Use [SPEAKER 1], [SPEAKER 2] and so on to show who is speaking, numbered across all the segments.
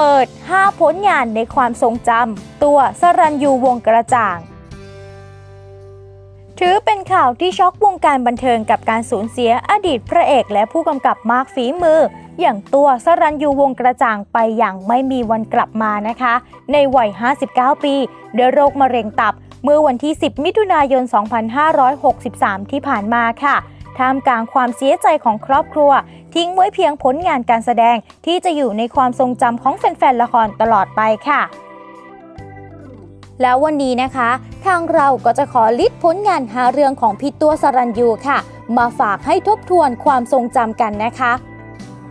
[SPEAKER 1] เปิด 5 ผลงานในความทรงจำตัวสรัญยูวงกระจ่าง ถือเป็นข่าวที่ช็อกวงการบันเทิงกับการสูญเสียอดีตพระเอกและผู้กำกับมากฝีมือ อย่างตัวสรัญยูวงกระจ่างไปอย่างไม่มีวันกลับมานะคะ ในวัย 59 ปีด้วยโรคมะเร็งตับเมื่อวันที่ 10 มิถุนายน 2563 ที่ผ่านมาค่ะ ท่ามกลางความเสียใจของครอบครัว ทิ้งไว้เพียงผลงานการแสดงที่จะอยู่ในความทรงจำของแฟนๆละครตลอดไปค่ะ แล้ววันนี้นะคะ ทางเราก็จะขอลิสต์ผลงานหาเรื่องของพี่ตัวสรัญยูค่ะ มาฝากให้ทบทวนความทรงจำกันนะคะ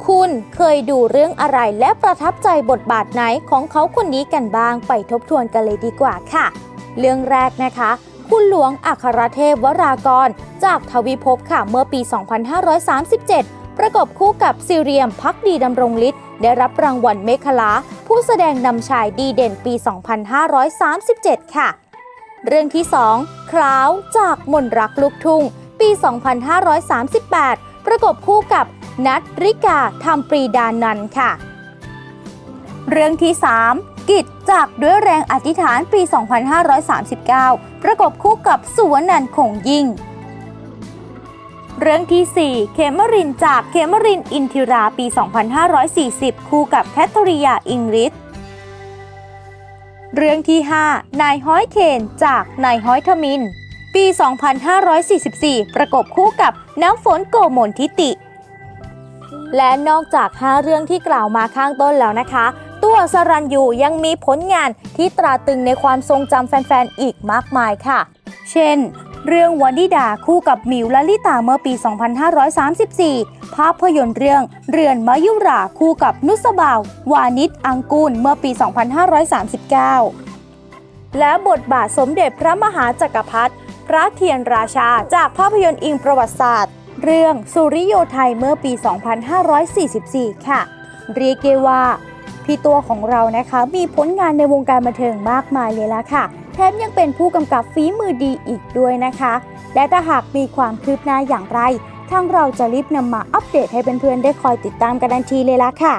[SPEAKER 1] คุณเคยดูเรื่องอะไรและประทับใจบทบาทไหนของเขาคนนี้กันบ้างไปทบทวนกันเลยดีกว่าค่ะ เรื่องแรกนะคะ คุณหลวงอัครเทพวรากร จากทวิภพค่ะเมื่อปี 2537 ประกบคู่กับซิเรียมพักดีดำรงฤทธิ์ได้รับรางวัลเมฆลา ผู้แสดงนำชายดีเด่นปี 2537 ค่ะ เรื่องที่ 2 คราวจากมนรักลูกทุ่ง ปี 2538 ประกบคู่กับนัทริกาธรรมปรีดานันค่ะ เรื่องที่ 3 กิจจากด้วยแรงอธิษฐานปี 2539 ประกบคู่กับสุวรรณันคงยิ่ง เรื่องที่ 4 เคมรินจากเคมรินอินทิราปี 2540 คู่กับแคทเธอรียาอิงริสเรื่องที่ 5 นายฮ้อยเคนจากนายฮ้อยทมิน ปี 2544 ประกบคู่กับน้ำฝนโกมลทิติ และนอกจาก 5 เรื่องที่กล่าวมาข้างต้นแล้วนะคะ ตัวสรัญยูยังมีผลงานที่ตราตรึงในความทรงจำแฟนๆ อีกมากมายค่ะ เช่น เรื่องวันดิดาคู่กับมิวลลิตาเมื่อปี 2534 ภาพยนตร์เรื่องเรือนมายุราคู่กับนุสบาว วานิชอังกูลเมื่อปี 2539 และบทบาทสมเด็จพระมหาจักรพรรดิพระเทียนราชาจากภาพยนตร์อิงประวัติศาสตร์ เรื่องสุริโยไทยเมื่อปี 2544 ค่ะ เรียกว่า พี่ตัวของเรานะคะมีผลงานในวงการบันเทิงมากมายเลยละค่ะ แถมยังเป็นผู้กำกับฝีมือดีอีกด้วยนะคะ และถ้าหากมีความคืบหน้าอย่างไร ทางเราจะรีบนำมาอัปเดตให้เพื่อนๆได้คอยติดตามกันทันทีเลยละค่ะ